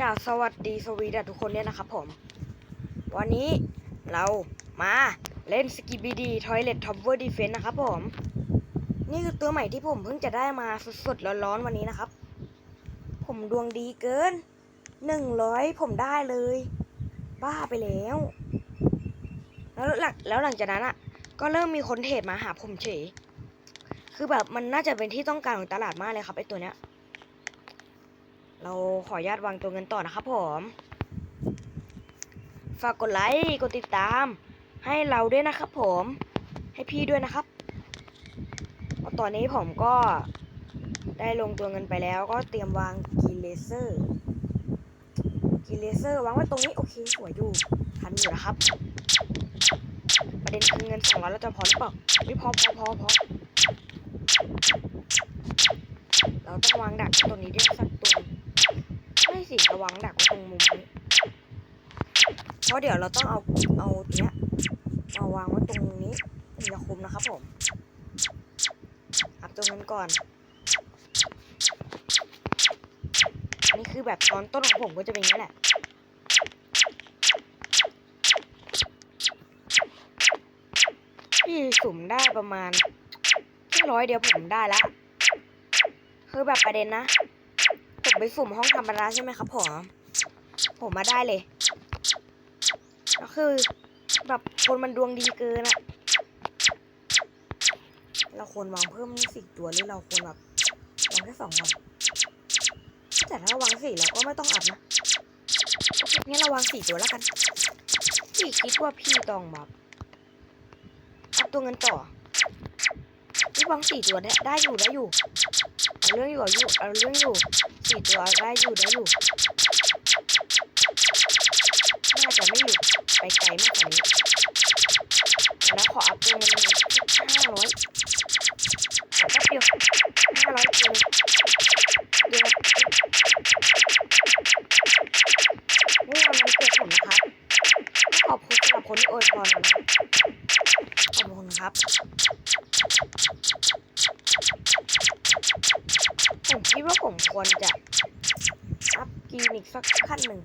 กาสวัสดีสวีดทุกคนเนี่ยนะครับผม วันนี้เรามาเล่นสกิบิดีทอยเลทท็อปเวอร์ดีเฟนนะครับผม นี่คือตัวใหม่ที่ผมเพิ่งจะได้มาสดๆร้อนๆวันนี้นะครับ ผมดวงดีเกินหนึ่งร้อยผมได้เลย บ้าไปแล้ว แล้วหลังแล้วหลังจากนั้นอะ ก็เริ่มมีคนเทรดมาหาผมเฉย คือแบบมันน่าจะเป็นที่ต้องการของตลาดมากเลยครับไอตัวเนี้ย เราขออนุญาตวางตัวเงินต่อนะครับผม ฝากกดไลค์กดติดตาม ให้เราด้วยนะครับผม ให้พี่ด้วยนะครับตอนนี้ผมก็ได้ลงตัวเงินไปแล้วก็เตรียมวางกีเลเซอร์กีเลเซอร์วางไว้ตรงนี้โอเคสวยอยู่ทันอยู่นะครับ ประเด็นคือเงินสองร้อยเราจะพอหรือเปล่าไม่พอพอพอพอเราต้องวางดักตรงนี้ด้วย สิระวังดักไว้ตรงมุมนี้เพราะเดี๋ยวเราต้องเอาเอาเนี้ยมาวางไว้ตรงนี้ถึงจะคุมนะครับผมอัพตรงนั้นก่อนนี่คือแบบตอนต้นของผมก็จะเป็นอย่างนี้แหละพี่สุ่มได้ประมาณแค่ร้อยเดียวผมได้ละคือแบบประเด็นนะ ไปสุ่มห้องธรรมดาใช่ไหมครับผม ผมมาได้เลย ก็คือแบบคนมันดวงดีเกินอะเราควรวางเพิ่มสี่ตัวหรือเราควรแบบวางแค่สองวันแต่ถ้าวางสี่เราก็ไม่ต้องอัดนะงั้นเราวางสี่ตัวแล้วกัน พี่คิดว่าพี่ต้องแบบอัพตัวเงินต่อพี่วางสี่ตัวเนี่ยได้อยู่ได้อยู่เอาเรื่องอยู่เอาอยู่เอาเรื่องอยู่ สี่ตัวได้อยู่ได้อยู่ น่าจะไม่หยุดไปไกลมากกว่านี้แล้วขออัพเงินห้าร้อยขอแป๊บเดียวห้าร้อยเดียวเดียวนี่วันมันเกิดผมนะครับขอบคุณสำหรับคนที่อวยพรนะครับขอบคุณครับ สักขั้นหนึ่ง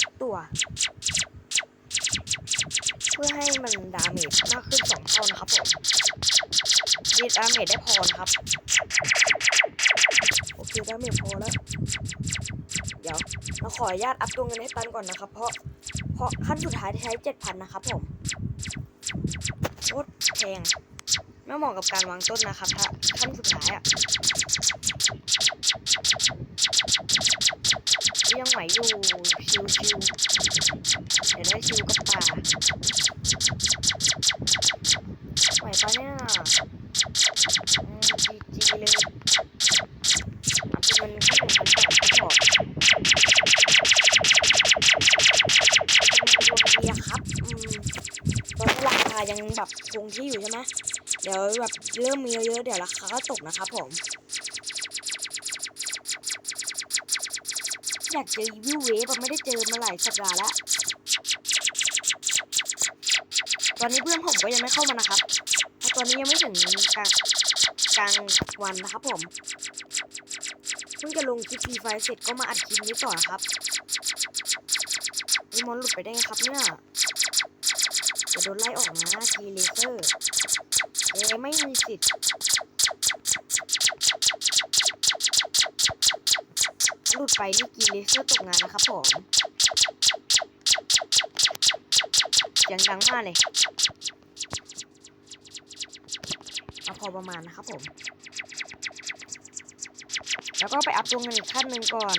ทุกตัว เพื่อให้มันดาเมจมากขึ้นสองเท่านะครับผมดีดาเมจได้พอนะครับ โอเคดาเมจพอแล้ว เดี๋ยวเราขออนุญาตอัพตัวเงินให้ตันก่อนนะครับ เพราะเพราะขั้นสุดท้ายที่ใช้เจ็ดพันนะครับผมโคตรแพงไม่เหมาะกับการวางต้นนะครับถ้าขั้นสุดท้ายอะ ยังไหวอยู่ชิวๆเดี๋ยวได้ชิวกับป่าไหวปะเนี่ยอืมจีจีเลยอัพเป็นแค่หนึ่งพันสองก็พอเป็นดวงดีครับตอนนี้ราคายังแบบคงที่อยู่ใช่ไหมเดี๋ยวแบบเริ่มมีเยอะๆเดี๋ยวราคาก็ตกนะครับผม อยากเจอวิวเวฟไม่ได้เจอมาหลายสัปดาห์แล้ว ตอนนี้เพื่อนผมก็ยังไม่เข้ามานะครับ เพราะตอนนี้ยังไม่ถึงกลางกลางวันนะครับผม เพิ่งจะลงคลิปพีไฟเสร็จก็มาอัดคลิปนี้ต่อนะครับนี่มอนหลุดไปได้ไงครับเนี่ยจะโดนไล่ออกนะทีเลเซอร์เอไม่มีสิทธิ์ ไปนี่กินเลเซอร์ตกงานนะครับผมเสียงดังมากเลยเอาพอประมาณนะครับผม แล้วก็ไปอัพตัวเงินอีกขั้นหนึ่งก่อน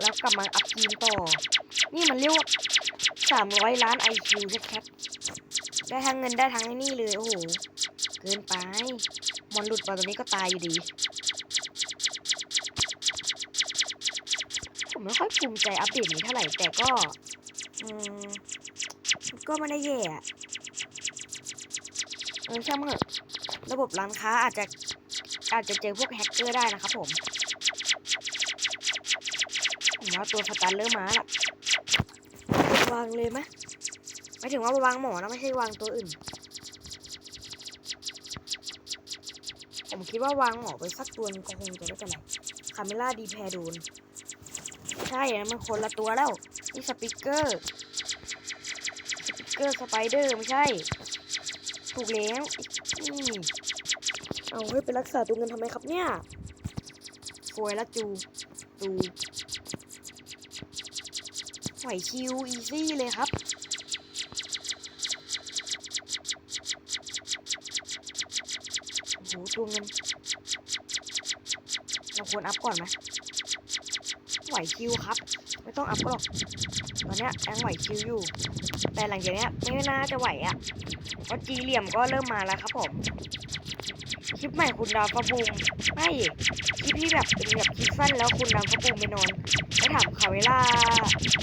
แล้วกลับมาอัพทีมต่อ นี่มันเรียกว่าสามร้อยล้านไอคิวแคทได้ทั้งเงินได้ทั้งนี่เลย โอ้โห เกินไป มอนหลุดไปตรงนี้ก็ตายอยู่ดี ไม่ค่อยภูมิใจอัปเดตนี้เท่าไหร่แต่ก็อืมก็ไม่ได้แย่อะเออช่างมันเถอะระบบร้านค้าอาจจะอาจจะเจอพวกแฮกเกอร์ได้นะครับผมผมว่าตัวสตาร์เริ่มมาละวางเลยไหมไม่ถึงว่าวางหมอนะไม่ใช่วางตัวอื่น ผมคิดว่าวางหมอไปสักตัวนึงก็คงจะไม่เป็นไรคาเมล่าดีแพรโดน ช่มันคนละตัวแล้ว นี่สปิเกอร์ สปิเกอร์สไปเดอร์ไม่ใช่ ถูกแล้วนี่เอาเฮ้ยไปรักษาตัวเงินทำไมครับเนี่ยฟวยละจูจูไหวคิวอีซี่เลยครับโอ้โหตัวเงินเราควรอัพก่อนไหม ไหวคิวครับ ไม่ต้องอัพก็หรอกตอนนี้ยยังไหวคิวอยู่ แต่หลังจากนี้ไม่น่าจะไหวอะ่ะเพราะจีเหลี่ยมก็เริ่มมาแล้วครับผม คลิปใหม่คุณดาวฟบูมไม่คลิปที่แบบเป็นแบบคลิปสั้นแล้วคุณดาวฟบูมไปนอนแล้ถามคาเวล่า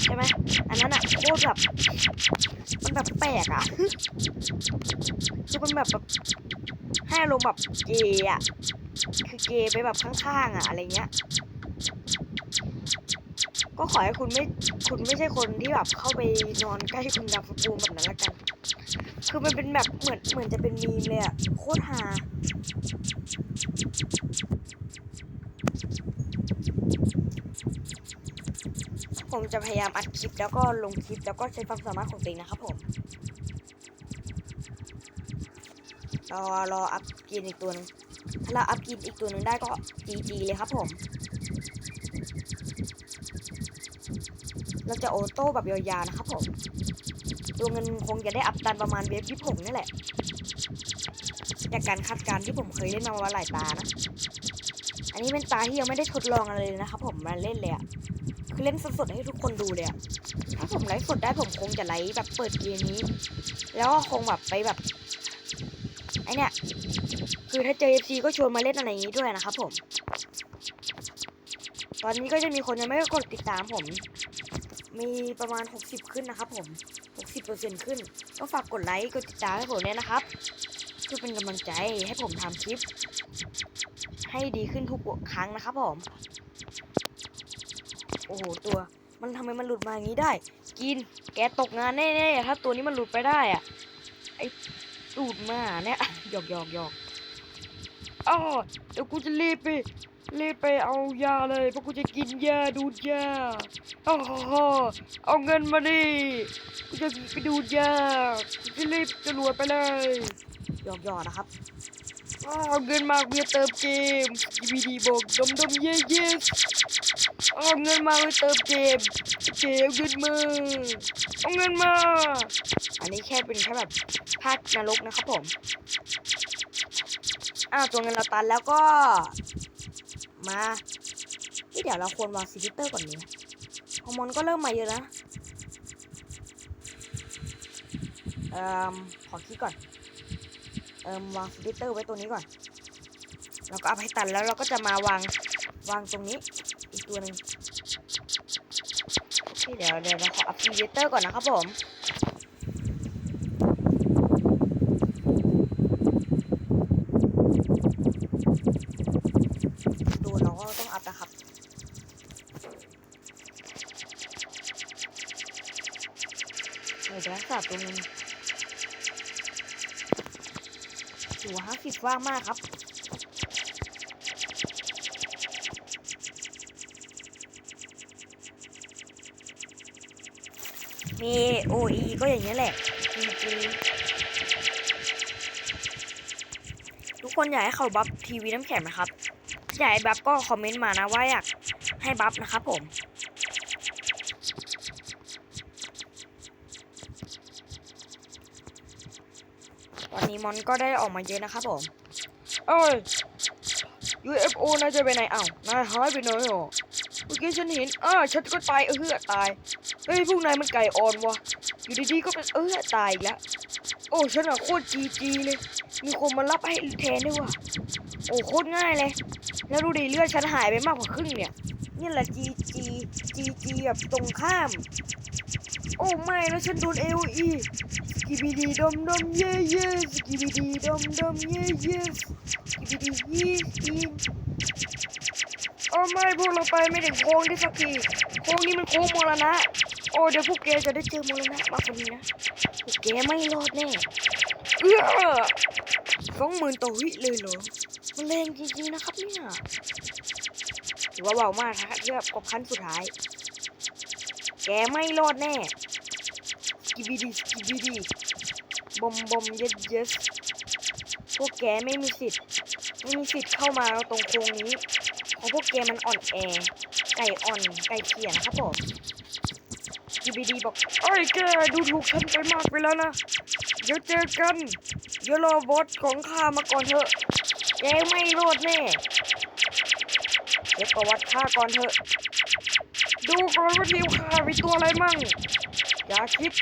ใช่ไหมอันนั้นอะโคตรแบบมันแบบแปลกอะคือมันแบบแบบให้อารมณ์แบบเกย์อะคือเกย์ไปแบบข้างๆอะอะไรเงี้ย ก็ขอให้คุณไม่คุณไม่ใช่คนที่แบบเข้าไปนอนใกล้คุณดาวฟูมแบบนั้นละกัน คือมันเป็นแบบเหมือนเหมือนจะเป็นมีมเลยอะโคตรฮาผมจะพยายามอัดคลิปแล้วก็ลงคลิปแล้วก็ใช้ความสามารถของตัวเองนะครับผมรอรออัพกินอีกตัวหนึงถ้าเราอัพกินอีกตัวหนึ่งได้ก็จีจีเลยครับผม เราจะโอโต้แบบยาวๆนะครับผมตัวเงินคงจะได้อัพตันประมาณเวฟที่ผมนี่แหละ จากการคาดการณ์ที่ผมเคยเล่นมาว่าหลายตานะ อันนี้เป็นตาที่ยังไม่ได้ทดลองอะไรเลยนะครับผมมาเล่นเลยอะคือเล่นสดๆให้ทุกคนดูเลยอะถ้าผมไลฟ์สดได้ผมคงจะไลฟ์แบบเปิดเกมนี้ แล้วก็คงแบบไปแบบไอเนี่ยคือถ้าเจอ FC ก็ชวนมาเล่นอะไรอย่างนี้ด้วยนะครับผม ตอนนี้ก็จะมีคนยังไม่ได้กดติดตามผม มีประมาณ 60 ขึ้นนะครับผม 60%ขึ้น ก็ฝากกดไลค์ กดติดตามให้ผมเนี่ยนะครับ เพื่อเป็นกำลังใจให้ผมทำคลิป ให้ดีขึ้นทุกครั้งนะครับผม โอ้โห ตัว มันทำไมมันหลุดมาอย่างนี้ได้ กิน แกตกงานแน่ๆ ถ้าตัวนี้มันหลุดไปได้อะไอ้ตูดมาเนี่ยหยอกหยอกหยอกอ๋อเดี๋ยวกูจะรีบไป รีบไปเอายาเลยเพราะกูจะกินยาดูดยาโอ้โหเอาเงินมาดิกูจะไปดูดยากูจะรีบจรวดไปเลยหยอกหยอกนะครับอ้าวเอาเงินมากูจะเติมเกมวีดีบอกดมดมเย่เย่เอาเงินมาไปเติมเกมเกมเงินมาเอาเงินมา อันนี้แค่เป็นแค่แบบภาคนรกนะครับผมอ้าวตัวเงินเราตันแล้วก็ มาเฮ้ยเดี๋ยวเราควรวางซิลิเตอร์ก่อนนี้ฮอร์โมนก็เริ่มมาเยอะนะเอ่อขอคิดก่อนเอ่อวางซิลิเตอร์ไว้ตัวนี้ก่อนแล้วก็เอาให้ตันแล้วเราก็จะมาวางวางตรงนี้อีกตัวหนึ่งเดี๋ยวเดี๋ยวเราขออัพซิลิเตอร์ก่อนนะครับผม เดี๋ยวจะรักษาตัวนึงถือว่าห้าสิบว่างมากครับมี OE ก็อย่างนี้แหละ GG ทุกคนอยากให้เขาบัฟทีวีน้ำแข็งไหมครับ อยากให้บัฟก็คอมเมนต์มานะว่าอยากให้บัฟนะครับผม ตอนนี้มอนก็ได้ออกมาเยอะนะครับผมเอ้ย UFO นายจะไปไหนอ้าวนายหายไปไหนอะเมื่อกี้ฉันเห็นอ้าฉันก็ตายเออตายเฮ้ยพวกนายมันไก่อ่อนวะอยู่ดีๆก็เป็นเออตายแล้วโอ้ฉันอะโคตรจีจีเลย มีคนมารับให้แทนด้วยวะโอ้โคตรง่ายเลย แล้วดูดิเลือดฉันหายไปมากกว่าครึ่งเนี่ยนี่แหละจีจีจีจีแบบตรงข้าม โอ้ไม่แล้วฉันโดนเอลอี กิบิดีดมดมเย่เย่สกิบิดีดมดมเย่เย่สกิบิดียี่ยีโอ้ไม่พวกเราไปไม่ถึงโค้งที่สักทีโค้งนี้มันโค้งมรณะโอ้เดี๋ยวพวกแกจะได้เจอมรณะมากกว่านี้นะพวกแกไม่รอดแน่เอื้อสองหมื่นต่อวิเลยเหรอมันแรงจริงๆนะครับเนี่ยถือว่าเบามากนะครับเทียบกับขั้นสุดท้าย แกไม่รอดแน่ กิบิดีกิบิดีบอมบอมเยสเยสพวกแกไม่มีสิทธิ์ไม่มีสิทธิ์เข้ามาตรงโค้งนี้เพราะพวกแกมันอ่อนแอไก่อ่อนไก่เขียนะครับผมกิบิดีบอกไอ้ยแกดูถูกฉันไปมากไปแล้วนะเดี๋ยวเจอกันเดี๋ยวรอบอสของข้ามาก่อนเถอะแกไม่รอดแน่เดี๋ยวประวัติข้าก่อนเถอะ ดูก่อนว่าทีมข้ามีตัวอะไรมั่ง อย่าคิด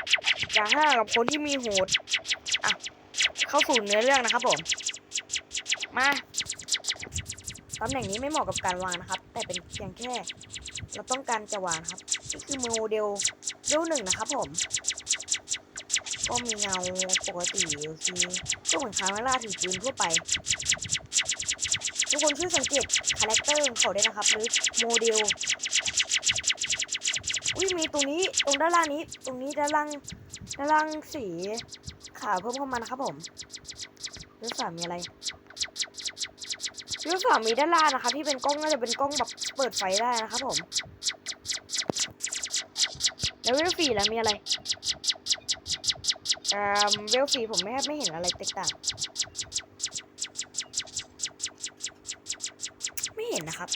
อย่าห้ากับคนที่มีโหดอะเข้าสู่เนื้อเรื่องนะครับผม มาตำแหน่งนี้ไม่เหมาะกับการวางนะครับ แต่เป็นเพียงแค่ เราต้องการจะวางครับนี่คือโมเดลเดลหนึ่งนะครับผม ก็มีเงาปกติโอเคก็เหมือนคาเมล่าถือปืนทั่วไป ทุกคนช่วยสังเกตคาแรคเตอร์ของเขาด้วยนะครับ หรือโมเดล อุ้ยมีตรงนี้ตรงด้านล่างนี้ ตรงนี้ด้านล่างด้านล่างสีขาวเพิ่มเข้ามานะครับผมเรื่องสามมีอะไรเรื่องสามมีด้านล่างนะคะ ที่เป็นกล้องน่าจะเป็นกล้องแบบเปิดไฟได้นะครับผมแล้วเวลสี่แล้วมีอะไรเอ่อเวลสี่ผมไม่ไม่เห็นอะไรแตกต่างไม่เห็นนะครับ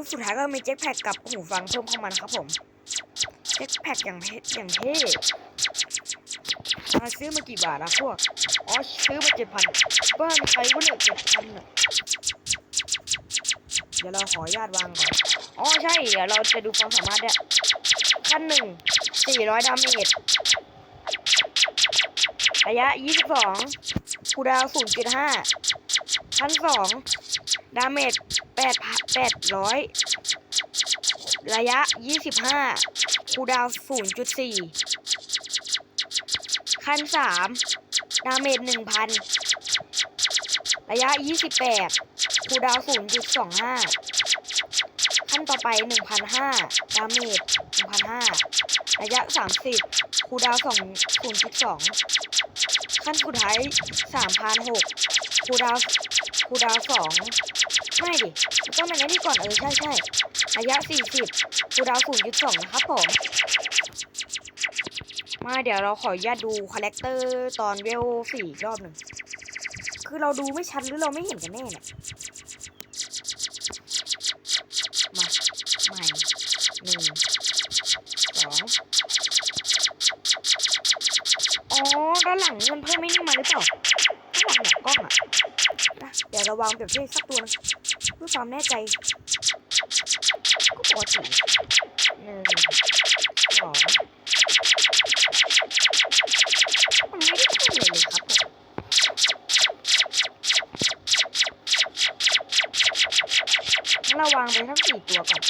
คือสุดท้ายก็มีแจ็คแพ็กกับหูฟังเพิ่มเข้ามานะครับผมแจ็คแพ็กอย่างเท่อย่างเท่มาซื้อมากี่บาทนะพวก อ๋อซื้อมาเจ็ดพันบ้านใครวะเนี่ยเจ็ดพันอะเดี๋ยวเราขออนุญาตวางก่อน อ๋อใช่เดี๋ยวเราจะดูความสามารถเนี่ยขั้นหนึ่งสี่ร้อยดาเมจระยะยี่สิบสองคูดาวศูนย์จุดห้าขั้นสองดาเมจแปดพัน 800 ระยะ 25 คูดาว 0.4 ขั้น 3 ดาเมจ 1,000 ระยะ 28 คูดาว 0.25 ขั้นต่อไป 1,500 ดาเมจ 1,500 ระยะ 30 คูดาว 2.2 ขั้นสุดท้าย 3,600 คูดาวคูดาว2 ไม่ดิต้องเป็นอันนี้ก่อนเออใช่ใช่ระยะ40คูดาวน์0.2นะครับผม มาเดี๋ยวเราขออนุญาตดูคาแรคเตอร์ตอนเวลสี่รอบหนึ่ง คือเราดูไม่ชัดหรือเราไม่เห็นกันแน่เนี่ย มาใหม่หนึ่งสองอ๋อด้านหลังมันเพิ่มไม่นี่มาหรือเปล่าด้านหลังหลังกล้องอะนะเดี๋ยวเราวางแบบที่สักตัวนึง พื่อความแน่ใจก็ปกติหนึ่งสองมันไม่ได้ขึ้นเลยเลยครับผมเราวางไปทั้งสี่ตัวก่อน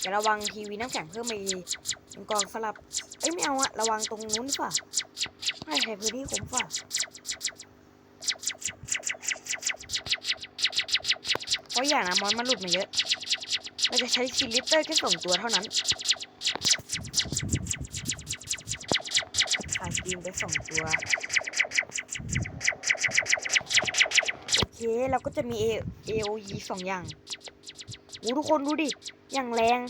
เดี๋ยวระวังทีวีน้ำแข็งเพิ่มมาอีกเป็นกองสลับ อ้ยไม่เอาอะระวังตรงนู้นดีกว่าไม่ใช่พื้นที่ผมฝ่าเพราะอย่างนะมอนมันหลุดมาเยอะเราจะใช้ซิลิเตอร์แค่สองตัวเท่านั้นขายทีมไปสองตัว โอเค เราก็จะมี AOE สองอย่างโอ้ทุกคนดูดิ อย่างแรง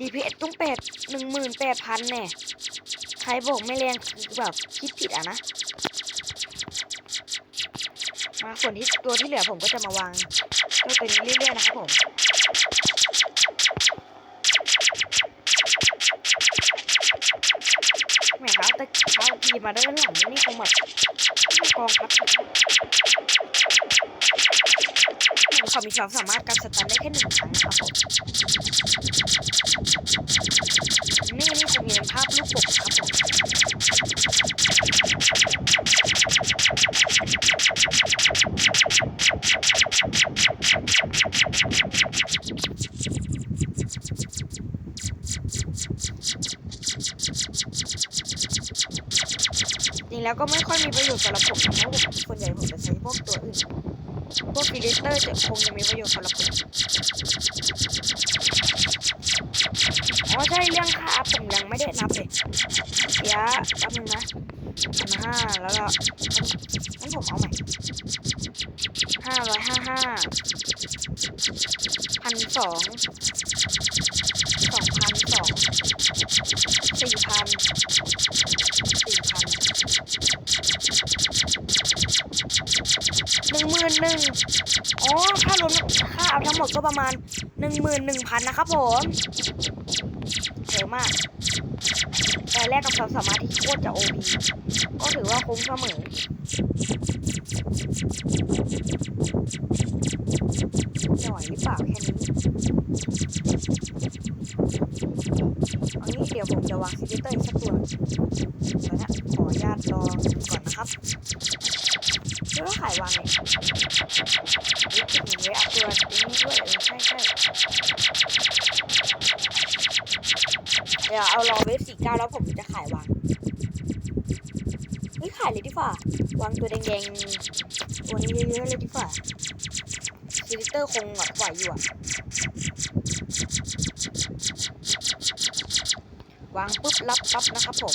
DPS ต้องแปดหนึ่งหมื่นแปดพันแน่ใครบอกไม่แรงคือแบบคิดผิดอะนะ มาส่วนที่ตัวที่เหลือผมก็จะมาวางก็เป็นเรื่อยๆนะครับผมแหมครับแต่เช้าทีมาด้านหลังนี่คงแบบไม่กองครับผมขอมีความสามารถการสตันได้แค่หนึ่งครั้งครับผม แล้วก็ไม่ค่อยมีประโยชน์สำหรับผมนะเพราะผมส่วนใหญ่ผมจะใช้พวกตัวอื่น พวกฟิลิสเตอร์จะคงจะมีประโยชน์สำหรับผมอ๋อใช่เรื่องค่าผมยังไม่ได้นับเลยเดี๋ยแป๊บนึงนะพันห้าแล้วก็งั้นผมเอาใหม่ห้าร้อยห้าห้าพันสอง นหนึ่งพันนะครับผมเยอะมาก แต่แลกกับความสามารถที่โคตรจะโอพีก็ถือว่าคุ้มเสมอจะไหวหรือเปล่าแค่นี้อันนี้เดี๋ยวผมจะวาง งตัวแดงๆตัวนี้เยอะๆเลยดีกว่าซิลิเตอร์คงแบบไหวอยู่อะวางปุ๊บรับปั๊บนะครับผม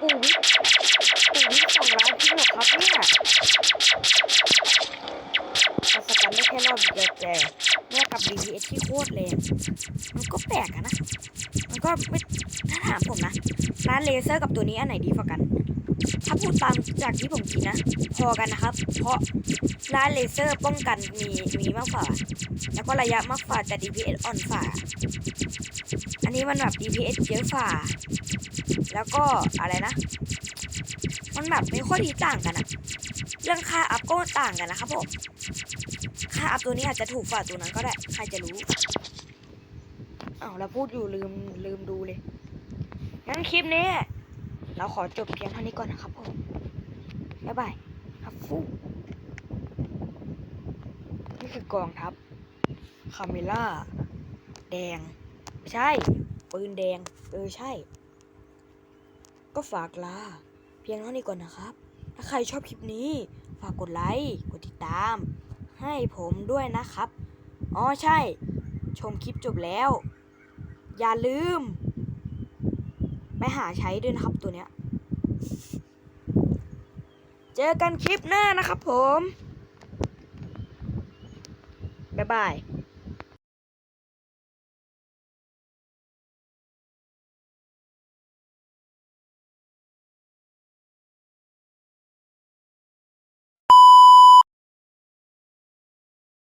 ปู่วิทย์ปู่วิทย์สองล้านที่หรอครับเนี่ยเราสกันได้แค่รอบเดียวแต่เมื่อกับ DPS ที่โคตรแรงมันก็แปลกอะนะ มันก็ไม่ถ้าถามผมนะ ร้านเลเซอร์กับตัวนี้อันไหนดีกว่ากัน ถ้าพูดตามจากที่ผมคิดนะ พอกันนะครับ เพราะร้านเลเซอร์ป้องกันมีมีมากกว่า แล้วก็ระยะมากกว่าแต่ DPS อ่อนฝ่า อันนี้มันแบบ DPS เยอะฝ่า แล้วก็อะไรนะ มันแบบไม่ค่อยดีต่างกันอะเรื่องค่าอัพก็ต่างกันนะครับผม ค่าอัพตัวนี้อาจจะถูกฝ่าตัวนั้นก็ได้ ใครจะรู้อ้าวแล้วพูดอยู่ลืมลืมดูเลยงั้นคลิปนี้ เราขอจบเพียงเท่านี้ก่อนนะครับผม บ๊ายบายครับฟูนี่คือกองทัพคาเมล่า แดง ไม่ใช่ ปืนแดง เออ ใช่ ก็ฝากลาเพียงเท่านี้ก่อนนะครับ ถ้าใครชอบคลิปนี้ ฝากกดไลค์กดติดตาม ให้ผมด้วยนะครับ อ๋อใช่ ชมคลิปจบแล้ว อย่าลืม ไปหาใช้ด้วยนะครับตัวเนี้ย เจอกันคลิปหน้านะครับผม บ๊ายบาย